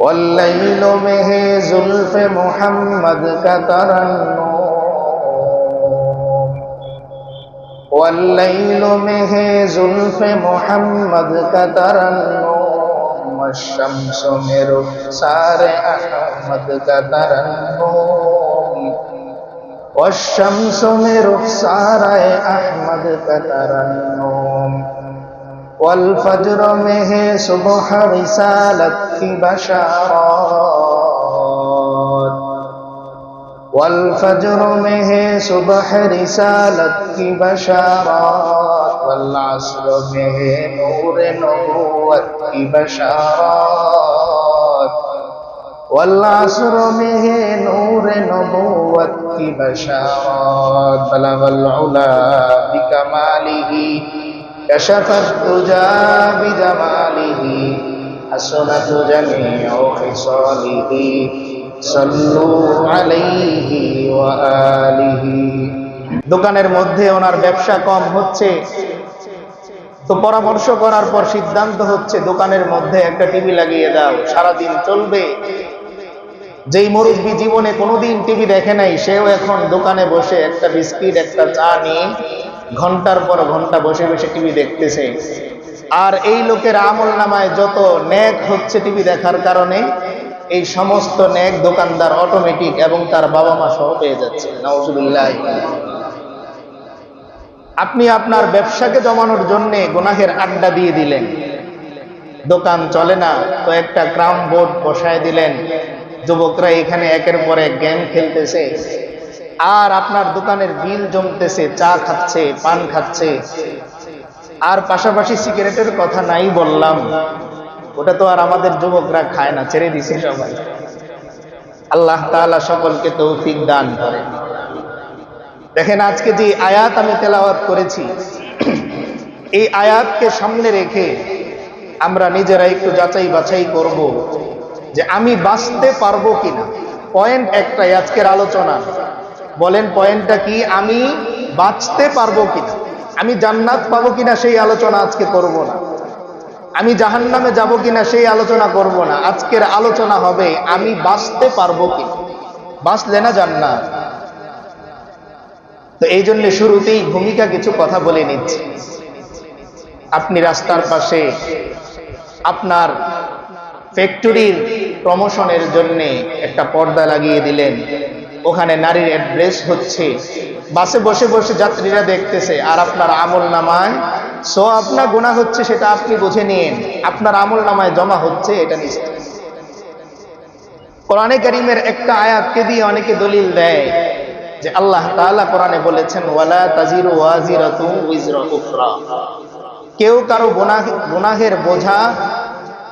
والليل به زلف محمد كتر النوم والليل به زلف محمد كتر النوم والشمس مر سار أحمد كتر النوم والشمس مر سار أحمد كتر النوم والفجر مه صبح رسالتك بشارات. والفجر مه صبح رسالتك بشارات. والعصر مه نور نبوتك بشارات. والعصر مه نور نبوتك بشارات. بلغ العلا بكماله كشف الدجى بجماله حسنت جميع خصاله صلوا عليه وآله দোকানের মধ্যে ওনার ব্যবসা কম হচ্ছে তো পরামর্শ করার পর সিদ্ধান্ত হচ্ছে দোকানের মধ্যে একটা টিভি লাগিয়ে দাও সারাদিন চলবে যেই মুরব্বী জীবনে কোনোদিন টিভি দেখে নাই সেও এখন দোকানে বসে একটা বিস্কিট একটা চা নিয়ে ঘণ্টার পর ঘণ্টা বসে বসে টিভি দেখতেছে। আর এই লোকের আমল নামায় যত ন্যাক হচ্ছে টিভি দেখার কারণে, এই সমস্ত ন্যাক দোকানদার অটোমেটিক এবং তার বাবা মা সহ পেয়ে যাচ্ছে। নওয়াজুবিল্লাহ আপনি আপনার ব্যবসাকে জমানোর জন্য গুনাহের আড্ডা দিয়ে দিলেন। দোকান চলে না, তো একটা ক্রাম বোর্ড বসায় দিলেন। যুবকরা এখানে একের পর এক গেম খেলতেছে। আর আপনার দোকানের বিল জমতেছে, চা খাচ্ছে, পান খাচ্ছে। আর পাশাপাশি সিগারেটের কথা নাই বললাম। ওটা তো আর আমাদের যুবকরা খায় না, ছেড়ে দিছে সবাই। আল্লাহ তাআলা সকলকে তৌফিক দান করে দেখেন, আজকে যে আয়াত আমি তেলাওয়াত করেছি, এই আয়াতকে সামনে রেখে আমরা নিজেরা একটু যাচাই বাছাই করব যে আমি বাঁচতে পারব কিনা। পয়েন্ট একটাই আজকের আলোচনা। বলেন পয়েন্টটা কি? আমি বাঁচতে পারব কিনা? আমি জান্নাত পাবো কিনা সেই আলোচনা আজকে করব না। আমি জাহান নামে যাব কিনা সেই আলোচনা করব না। আজকের আলোচনা হবে, আমি বাঁচতে পারব কিনা? বাঁচলে না জান্নাত? তো এই জন্য শুরুতেই ভূমিকা কিছু কথা বলে নিচ্ছি। আপনি রাস্তার পাশে, আপনার ফ্যাক্টরির প্রমোশনের জন্য একটা পর্দা লাগিয়ে দিলেন। ওখানে নারীর অ্যাড্রেস হচ্ছে। বাসে বসে বসে যাত্রীরা দেখতেছে, আর আপনার আমল নামায় সো আপনার গুণা হচ্ছে সেটা আপনি বুঝে নিন। আপনার আমল নামায় জমা হচ্ছে, এটা নিশ্চিত। কোরআনে করিমের একটা আয়াতকে দিয়ে অনেকে দলিল দেয় যে আল্লাহ তাআলা কোরআনে বলেছেন, ওয়ালা তাজিরু ওয়াজিরাতু কেউ কারও গুনাহ গুনাহের বোঝা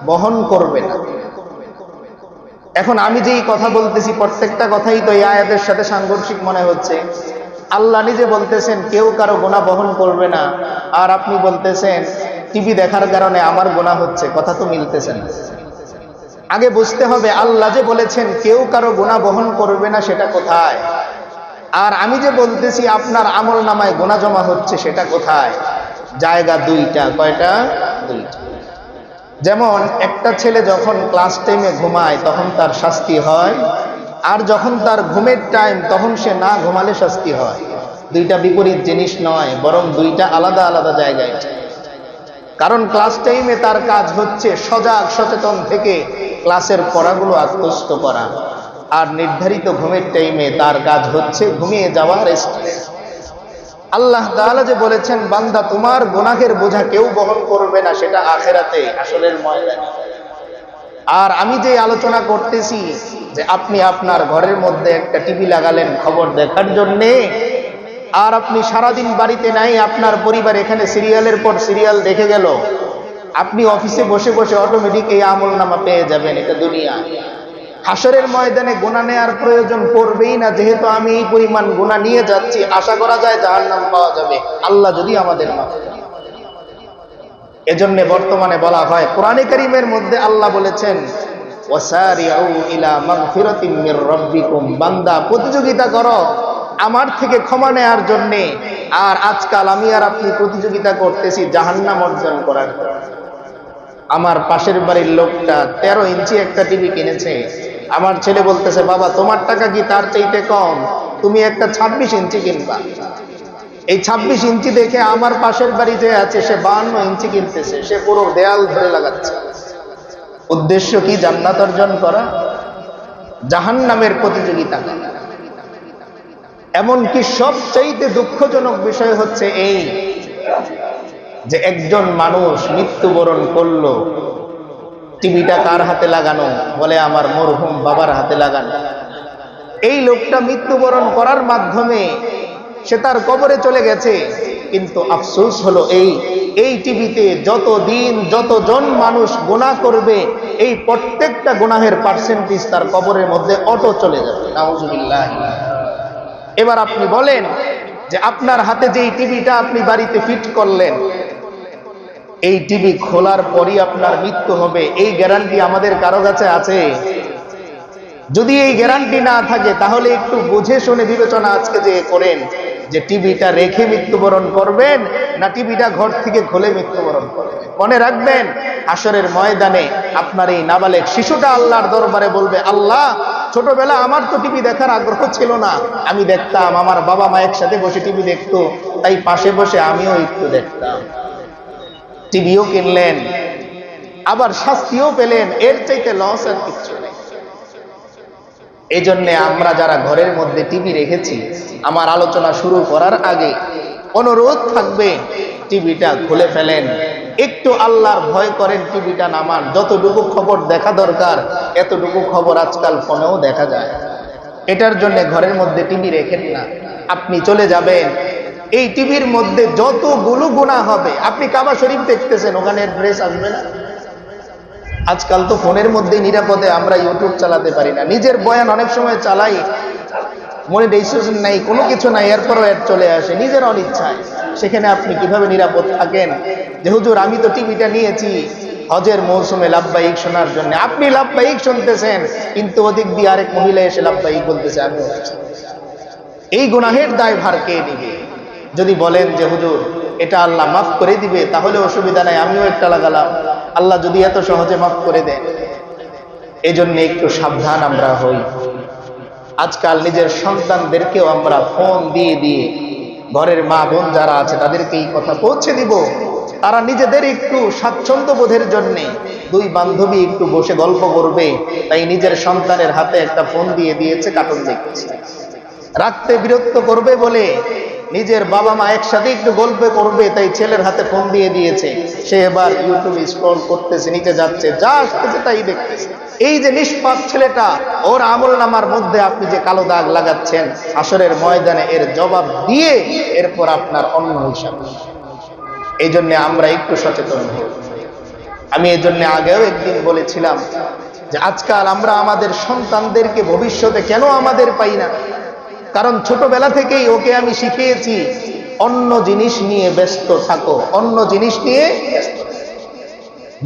বহন করবে না। এখন আমি যেই কথা বলতেছি, প্রত্যেকটা কথাই তো এই আয়াতের সাথে সাংঘর্ষিক মনে হচ্ছে। আল্লাহ নিজে বলতেছেন, কেউ কারও গোনা বহন করবে না। আর আপনি বলতেছেন, টিভি দেখার কারণে আমার গোনা হচ্ছে, কথা তো মিলতেছে না। আগে বুঝতে হবে, আল্লাহ যে বলেছেন, কেউ কারও গোনা বহন করবে না, সেটা কোথায়? আর আমি যে বলতেছি, আপনার আমল নামায় গোনা জমা হচ্ছে, সেটা কোথায়? জায়গা দুইটা, কয়টা? দুইটা। যেমন একটা ছেলে যখন ক্লাস টাইমে ঘুমায়, তখন তার শাস্তি হয়। আর যখন তার ঘুমের টাইম তখন সে না ঘুমালে শাস্তি হয়। দুইটা বিপরীত জিনিস নয়, বরং দুইটা আলাদা আলাদা জায়গায়। কারণ ক্লাস টাইমে তার কাজ হচ্ছে সজাগ, সচেতন থেকে ক্লাসের পড়াগুলো আত্মস্থ করা। আর নির্ধারিত ঘুমের টাইমে তার কাজ হচ্ছে ঘুমিয়ে যাওয়া রেস্ট আল্লাহ তাআলা যে বলেছেন, বান্দা তোমার গুনাহের বোঝা কেউ বহন করবে না, সেটা আখেরাতে আসলের ময়দানে। আর আমি যে আলোচনা করতেছি যে আপনি আপনার ঘরের মধ্যে একটা টিভি লাগালেন খবর দেখার জন্যে, আর আপনি সারাদিন বাড়িতে নাই, আপনার পরিবার এখানে সিরিয়ালের পর সিরিয়াল দেখে গেল, আপনি অফিসে বসে বসে অটোমেটিক এই আমল নামা পেয়ে যাবেন, এটা দুনিয়া। হাসরের ময়দানে গোনা নেওয়ার প্রয়োজন পড়বেই না। যেহেতু আমি এই পরিমাণ গোনা নিয়ে যাচ্ছি, আশা করা যায় যার নাম পাওয়া যাবে। আল্লাহ যদি আমাদের মাফ এজন্য বর্তমানে বলা হয়, কোরআনে কারিমের মধ্যে আল্লাহ বলেছেন বান্দা, প্রতিযোগিতা করো, আমার থেকে ক্ষমা নেয়ার জন্য। আর আজকাল আমি আর আপনি প্রতিযোগিতা করতেছি জাহান্নাম অর্জন করার। জন্য। আমার পাশের বাড়ির লোকটা তেরো ইঞ্চি একটা টিভি কিনেছে। আমার ছেলে বলতেছে, বাবা, তোমার টাকা কি তার চাইতে কম? তুমি একটা ছাব্বিশ ইঞ্চি কিনবা। এই ছাব্বিশ ইঞ্চি দেখে আমার পাশের বাড়ি যে আছে, সে বান্ন ইঞ্চি কিনতেছে। সে পুরো দেয়াল ধরে লাগাচ্ছে। উদ্দেশ্য কি জান্নাত অর্জন করা? জাহান নামের প্রতিযোগিতা। এমনকি সবচাইতে দুঃখজনক বিষয় হচ্ছে এই যে একজন মানুষ মৃত্যুবরণ করল, টিভিটা কার হাতে লাগানো? বলে আমার মরহুম বাবার হাতে লাগানো। এই লোকটা মৃত্যুবরণ করার মাধ্যমে সে তার কবরে চলে গেছে। কিন্তু আফসোস হলো এই এই টিভিতে যত দিন যতজন মানুষ গোনা করবে, এই প্রত্যেকটা গুনাহের পার্সেন্টেজ তার কবরের মধ্যে অটো চলে যাবে। এবার আপনি বলেন যে আপনার হাতে যে এই টিভিটা আপনি বাড়িতে ফিট করলেন এই টিভি খোলার পরই আপনার মৃত্যু হবে। এই গ্যারান্টি আমাদের কারও কাছে আছে? যদি এই গ্যারান্টি না থাকে, তাহলে একটু বুঝে শুনে বিবেচনা আজকে যে করেন, যে টিভিটা রেখে মৃত্যুবরণ করবেন না টিভিটা ঘর থেকে খুলে মৃত্যুবরণ করবেন? মনে রাখবেন আসরের ময়দানে আপনার এই নাবালেক শিশুটা আল্লাহর দরবারে বলবে, আল্লাহ, ছোটবেলা আমার তো টিভি দেখার আগ্রহ ছিল না। আমি দেখতাম, আমার বাবা মা একসাথে বসে টিভি দেখতো, তাই পাশে বসে আমিও একটু দেখতাম। টিভিও কিনলেন, আবার শাস্তিও পেলেন, এর চাইতে লস আর কিচ্ছু এই জন্যে আমরা যারা ঘরের মধ্যে টিভি রেখেছি, আমার আলোচনা শুরু করার আগে অনুরোধ থাকবে টিভিটা খুলে ফেলেন। একটু আল্লাহর ভয় করেন টিভিটা নামান। যতটুকু খবর দেখা দরকার, এতটুকু খবর আজকাল ফোনেও দেখা যায়। এটার জন্য ঘরের মধ্যে টিভি রেখেন না। আপনি চলে যাবেন এই টিভির মধ্যে যতগুলো গুণা হবে, আপনি কাবা শরীফ দেখতেছেন, ওখানে ড্রেস আসবে না? আজকাল তো ফোনের মধ্যে নিরাপদে আমরা ইউটিউব চালাতে পারি না। নিজের বয়ান অনেক সময় চালাই, মনে রেজিস্ট্রেশন নাই, কোনো কিছু নাই, এরপরও অ্যাড চলে আসে, নিজের অনিচ্ছায়। সেখানে আপনি কীভাবে নিরাপদ থাকেন? যে হুজুর, আমি তো টিভিটা নিয়েছি, হজের মৌসুমে লাভবাহিক শোনার জন্য। আপনি লাভবাহিক শুনতেছেন, কিন্তু ওদিক দিয়ে আরেক মহিলা এসে লাভবাহিক বলতেছে আমি এই গুনাহের দায় ভার কে নিবে? যদি বলেন যে, হুজুর, এটা আল্লাহ মাফ করে দিবে, তাহলে অসুবিধা নাই, আমিও একটা লাগালাম। আল্লাহ যদি এত সহজে মাফ করে দেন জন্য একটু সাবধান আমরা হই। আজকাল নিজের সন্তানদেরকেও আমরা ফোন দিয়ে দিয়ে, ঘরের মা বোন যারা আছে, তাদেরকে এই কথা পৌঁছে দিব। তারা নিজেদের একটু স্বাচ্ছন্দ্য বোধের জন্যে, দুই বান্ধবী একটু বসে গল্প করবে। তাই নিজের সন্তানের হাতে একটা ফোন দিয়ে দিয়েছে, কার্টুন দেখতেছে রাখতে বিরক্ত করবে বলে নিজের বাবা মা একসাথে একটু গল্প করবে, তাই ছেলের হাতে ফোন দিয়ে দিয়েছে। সে এবার ইউটিউব স্ক্রল করতেছে, নিচে যাচ্ছে, যা আসতেছে তাই দেখতেছে। এই যে নিষ্পাপ ছেলেটা, ওর আমল নামার মধ্যে আপনি যে কালো দাগ লাগাচ্ছেন, আসরের ময়দানে এর জবাব দিয়ে এরপর আপনার অন্য হিসাব এই জন্যে আমরা একটু সচেতন হই। আমি এই জন্য আগেও একদিন বলেছিলাম যে আজকাল আমরা আমাদের সন্তানদেরকে ভবিষ্যতে কেন আমাদের পাই না? কারণ ছোটবেলা থেকেই ওকে আমি শিখিয়েছি, অন্য জিনিস নিয়ে ব্যস্ত থাকো, অন্য জিনিস নিয়ে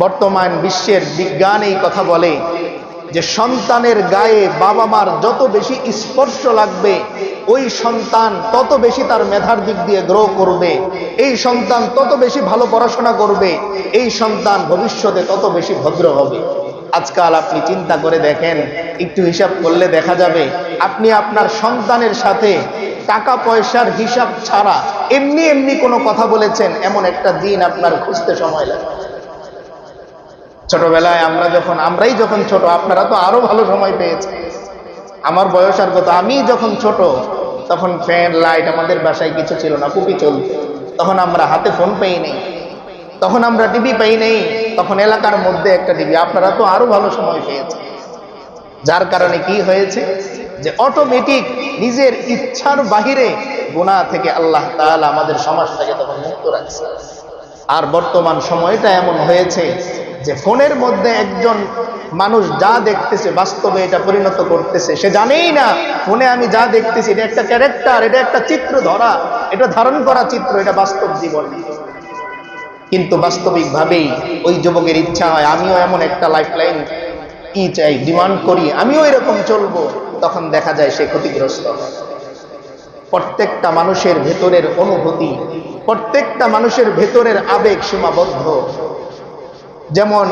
বর্তমান বিশ্বের বিজ্ঞান এই কথা বলে যে সন্তানের গায়ে বাবা মার যত বেশি স্পর্শ লাগবে, ওই সন্তান তত বেশি তার মেধার দিক দিয়ে গ্রো করবে। এই সন্তান তত বেশি ভালো পড়াশোনা করবে, এই সন্তান ভবিষ্যতে তত বেশি ভদ্র হবে। আজকাল আপনি চিন্তা করে দেখেন, একটু হিসাব করলে দেখা যাবে আপনি আপনার সন্তানের সাথে টাকা পয়সার হিসাব ছাড়া এমনি এমনি কোনো কথা বলেছেন, এমন একটা দিন আপনার খুঁজতে সময় লাগে। ছোটবেলায় আমরা যখন, আমরাই যখন ছোট, আপনারা তো আরও ভালো সময় পেয়েছেন। আমার বয়স আর কত, আমি যখন ছোট, তখন ফ্যান, লাইট, আমাদের বাসায় কিছু ছিল না, কুপি চলত। তখন আমরা হাতে ফোন পাই নেই। তখন আমরা টিভি পাই নেই, তখন এলাকার মধ্যে একটা টিভি আপনারা তো আরও ভালো সময় পেয়েছেন। যার কারণে কি হয়েছে? যে অটোমেটিক নিজের ইচ্ছার বাহিরে গুণা থেকে আল্লাহ তাআলা আমাদের সমাজটাকে তখন মুক্ত রাখছে। আর বর্তমান সময়টা এমন হয়েছে যে ফোনের মধ্যে একজন মানুষ যা দেখতেছে, বাস্তবে এটা পরিণত করতেছে, সে জানেই না, ফোনে আমি যা দেখতেছি, এটা একটা ক্যারেক্টার, এটা একটা চিত্র ধরা, এটা ধারণ করা চিত্র, এটা বাস্তব জীবন। কিন্তু বাস্তবিকভাবেই ওই যুবকের ইচ্ছা হয়, আমিও এমন একটা লাইফ লাইন কি চাই ডিমান্ড করি, আমিও এরকম চলবো। তখন দেখা যায় সে ক্ষতিগ্রস্ত প্রত্যেকটা মানুষের ভেতরের অনুভূতি, প্রত্যেকটা মানুষের ভেতরের আবেগ সীমাবদ্ধ। যেমন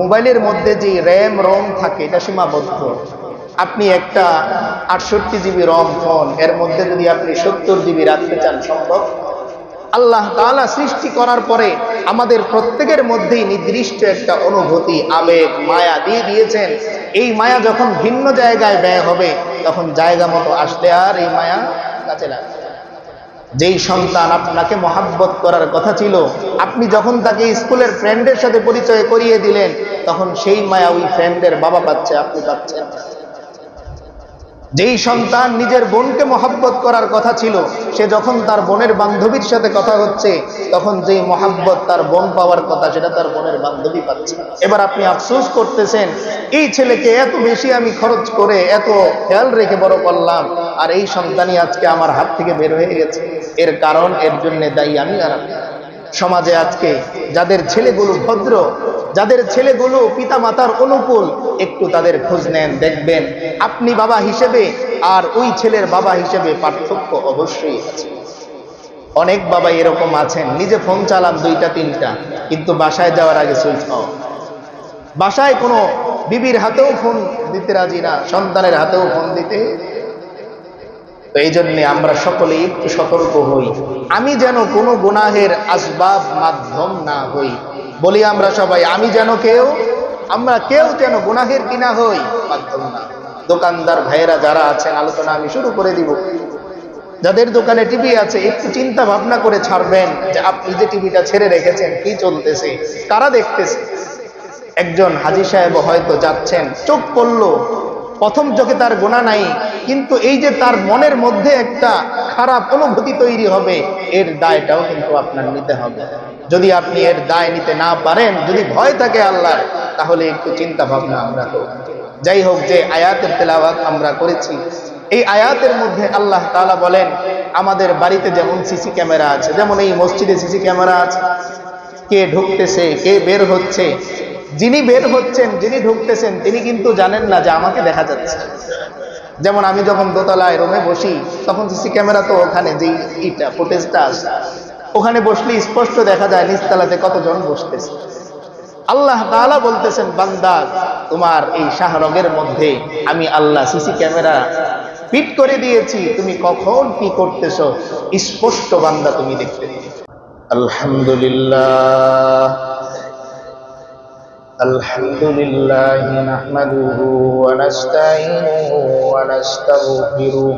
মোবাইলের মধ্যে যে র্যাম, রম থাকে, এটা সীমাবদ্ধ। আপনি একটা আটষট্টি জিবি রম ফোন, এর মধ্যে যদি আপনি সত্তর জিবি রাখতে চান, সম্ভব? আল্লাহ তাআলা সৃষ্টি করার পরে আমাদের প্রত্যেকের মধ্যেই নির্দিষ্ট একটা অনুভূতি, আবেগ, মায়া দিয়ে দিয়েছেন এই মায়া যখন ভিন্ন জায়গায় ব্যয় হবে, তখন জায়গা মতো আসলে আর এই মায়া কাছে লাগবে যেই সন্তান আপনাকে মহাব্বত করার কথা ছিল, আপনি যখন তাকে স্কুলের ফ্রেন্ডের সাথে পরিচয় করিয়ে দিলেন, তখন সেই মায়া ওই ফ্রেন্ডের বাবা পাচ্ছে, আপনি পাচ্ছেন। যেই সন্তান নিজের বোনকে মহাব্বত করার কথা ছিল, সে যখন তার বোনের বান্ধবীর সাথে কথা হচ্ছে, তখন যেই মহাব্বত তার বোন পাওয়ার কথা, সেটা তার বোনের বান্ধবী পাচ্ছে এবার আপনি আফসোস করতেছেন, এই ছেলেকে এত বেশি আমি খরচ করে এত খেয়াল রেখে বড় করলাম, আর এই সন্তানই আজকে আমার হাত থেকে বের হয়ে গেছে। এর কারণ, এর জন্য দায়ী আমি আর সমাজে আজকে যাদের ছেলেগুলো ভদ্র যাদের ছেলেগুলো পিতা মাতার অনুকূল, একটু তাদের খোঁজ নেন, দেখবেন আপনি বাবা হিসেবে আর ওই ছেলের বাবা হিসেবে পার্থক্য অবশ্যই আছে। অনেক বাবা এরকম আছেন, নিজে ফোন চালান দুইটা, তিনটা, কিন্তু বাসায় যাওয়ার আগে সুইচ অফ। বাসায় কোনো বিবির হাতেও ফোন দিতে রাজি না, সন্তানের হাতেও ফোন দিতে। তো এই জন্যে আমরা সকলে একটু সতর্ক হই। আমি যেন কোনো গুনাহের আসবাব মাধ্যম না হই। বলি আমরা সবাই, আমি যেন কেউ, আমরা কেউ যেন গুনাহের কিনা হই। দোকানদার ভাইয়েরা যারা আছেন, আলোচনা আমি শুরু করে দিব। যাদের দোকানে টিভি আছে, একটু চিন্তা ভাবনা করে ছাড়বেন যে আপনি যে টিভিটা ছেড়ে রেখেছেন, কি চলতেছে? কারা দেখতেছে? একজন হাজি সাহেব হয়তো যাচ্ছেন, চোখ পড়ল। প্রথম চোখে তার গোনা নাই, কিন্তু এই যে তার মনের মধ্যে একটা খারাপ অনুভূতি তৈরি হবে, এর দায়টাও কিন্তু আপনার নিতে হবে। যদি আপনি এর দায় নিতে না পারেন, যদি ভয় থাকে আল্লাহর, তাহলে একটু চিন্তা ভাবনা আমরা করব। যাই হোক, যে আয়াতের তেলাওয়াত আমরা করেছি, এই আয়াতের মধ্যে আল্লাহ তালা বলেন, আমাদের বাড়িতে যেমন সিসি ক্যামেরা আছে, যেমন এই মসজিদে সিসি ক্যামেরা আছে, কে ঢুকতেছে, কে বের হচ্ছে, যিনি বের হচ্ছেন, যিনি ঢুকতেছেন, তিনি কিন্তু জানেন না যে আমাকে দেখা যাচ্ছে। যেমন আমি যখন দোতলায় রুমে বসি, তখন সিসি ক্যামেরা তো ওখানে, যেই ইটা, ফুটেজটা আসে ওখানে বসলে স্পষ্ট দেখা যায় নিচতলাতে কতজন বসতেছে আল্লাহ তাআলা বলতেছেন বান্দা তোমার এই শাহরগের মধ্যে আমি আল্লাহ সিসি ক্যামেরা ফিট করে দিয়েছি তুমি কখন কি করতেছো স্পষ্ট বান্দা তুমি দেখতে আলহামদুলিল্লাহ الحمد لله نحمده ونستعينه ونستغفره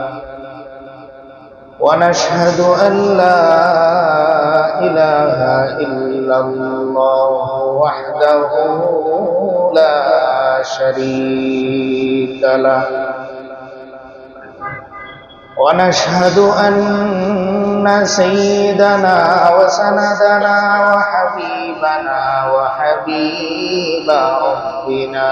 ونشهد أن لا إله إلا الله وحده لا شريك له. ونشهد أن سيدنا وسندنا وحبيبنا وحبيب ربنا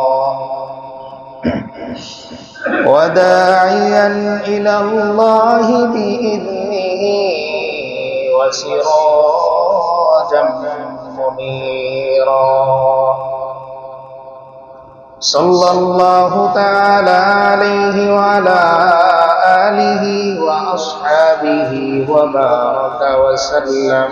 وداعيا إلى الله بإذنه وسراجا منيرا. صلى الله تعالى عليه وعلى آله وأصحابه وبارك وسلم.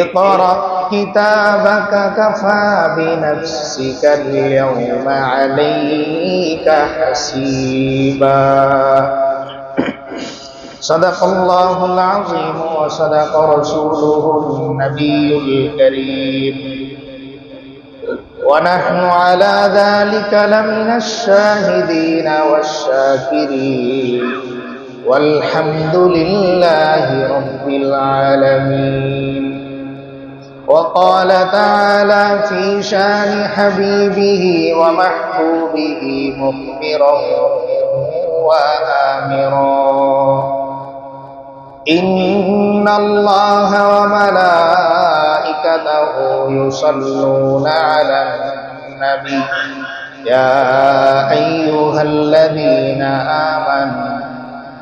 اقرأ كتابك كفى بنفسك اليوم عليك حسيبا. صدق الله العظيم وصدق رسوله النبي الكريم. ونحن على ذلك لمن الشاهدين والشاكرين. والحمد لله رب العالمين. وقال تعالى في شان حبيبه ومحبوبه مخبرا وآمرا. إن الله وملائكته يصلون على النبي. يا أيها الذين آمنوا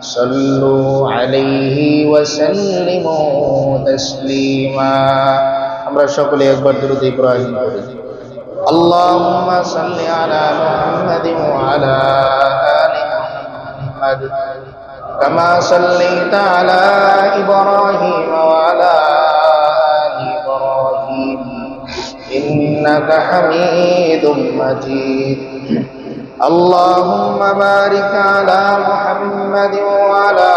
صلوا عليه وسلموا تسليما. আমরা সকলে একবার দ্রুত ইব্রাহিম করি اللهم صل على محمد وعلى آل محمد كما صليت على إبراهيم وعلى آل إبراهيم إنك حميد مجيد اللهم بارك على محمد وعلى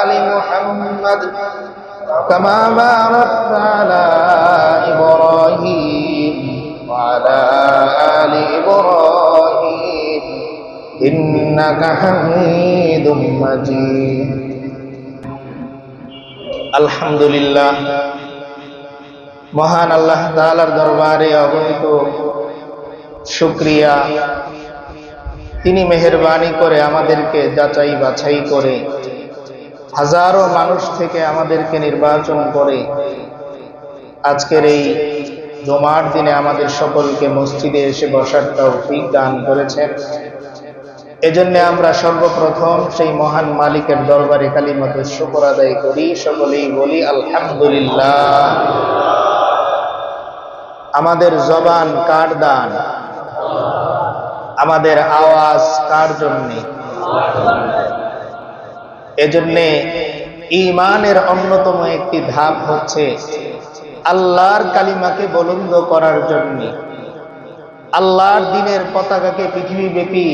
آل محمد كما باركت على إبراهيم وعلى آل إبراهيم إنك حميد مجيد الحمد لله মহান আল্লাহ তাআলার দরবারে অগণিত শুক্রিয়া তিনি মেহরবানি করে আমাদেরকে যাচাই বাছাই করে হাজারো মানুষ থেকে আমাদেরকে নির্বাচন করে আজকের এই জমার দিনে আমাদের সকলকে মসজিদে এসে বসার তৌফিক দান করেছেন। এজন্য আমরা সর্বপ্রথম সেই মহান মালিকের দরবারে কালিমাতে শুকর আদায় করি। সকলেই বলি, আলহামদুলিল্লাহ। আমাদের জবান কার দান? আমাদের আওয়াজ কার জন্যে? এজন্যে ইমানের অন্যতম একটি ধাপ হচ্ছে আল্লাহর কালিমাকে বলন্দ করার জন্য। আল্লাহর দিনের পতাকাকে পৃথিবীব্যাপী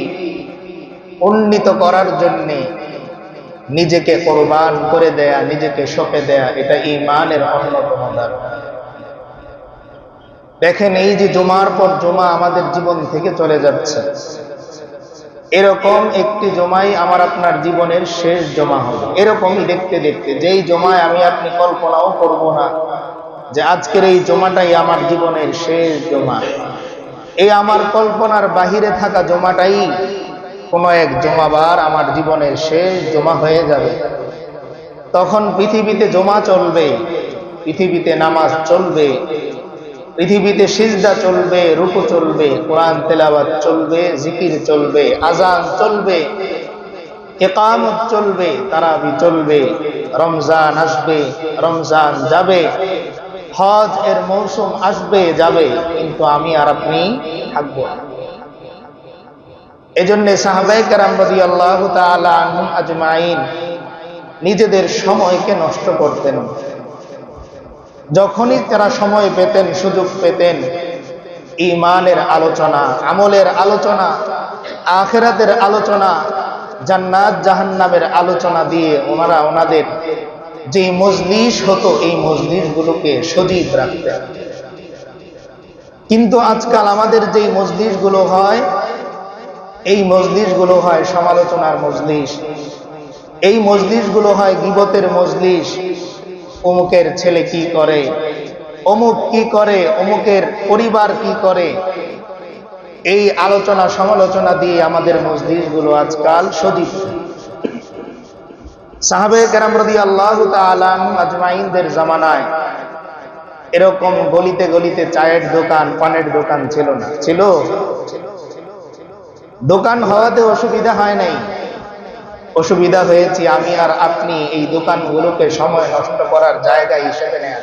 উন্নীত করার জন্যে নিজেকে কোরবান করে দেয়া, নিজেকে সঁপে দেয়া, এটা ইমানের অন্যতম দেখেন এই যে জমার পর জমা আমাদের জীবন থেকে চলে যাচ্ছে। এরকম একটি জমাই আমার আপনার জীবনের শেষ জমা হবে। এরকমই দেখতে দেখতে, যেই জমায় আমি আপনি কল্পনাও করব না যে আজকের এই জমাটাই আমার জীবনের শেষ জমা। এই আমার কল্পনার বাহিরে থাকা জমাটাই কোনো এক জমাবার আমার জীবনের শেষ জমা হয়ে যাবে। তখন পৃথিবীতে জমা চলবে, পৃথিবীতে নামাজ চলবে পৃথিবীতে সিজদা চলবে, রুকু চলবে, কোরআন তেলাবাদ চলবে, জিকির চলবে আজান চলবে, একামত চলবে, তারাবি চলবে, রমজান আসবে, রমজান যাবে, হজ এর মৌসুম আসবে, যাবে, কিন্তু আমি আর আপনি থাকব না। এজন্য সাহাবাই কারাম রদি আল্লাহ আজমাইন নিজেদের সময়কে নষ্ট করতেন। যখনই তারা সময় পেতেন, সুযোগ পেতেন ইমানের আলোচনা, আমলের আলোচনা, আখেরাতের আলোচনা, জান্নাত, জাহান্নামের আলোচনা দিয়ে ওনারা ওনাদের যে মজলিস হতো, এই মজলিসগুলোকে সজীব রাখতেন। কিন্তু আজকাল আমাদের যেই মজলিসগুলো হয়, এই মজলিসগুলো হয় সমালোচনার মজলিস, এই মজলিসগুলো হয় গিবতের মজলিস অমুকের ছেলে কি করে? অমুক কি করে? অমুকের পরিবার কি করে? এই আলোচনা, সমালোচনা দিয়ে আমাদের মসজিদগুলো আজকাল সজীব সাহাবে কেরাম রদি আল্লাহ আজমাইনদের জামানায় এরকম গলিতে গলিতে চায়ের দোকান, পানের দোকান ছিল না। ছিল? দোকান হওয়াতে অসুবিধা হয় নাই। অসুবিধা হয়েছে আমি আর আপনি এই দোকানগুলোকে সময় নষ্ট করার জায়গা হিসেবে নেয়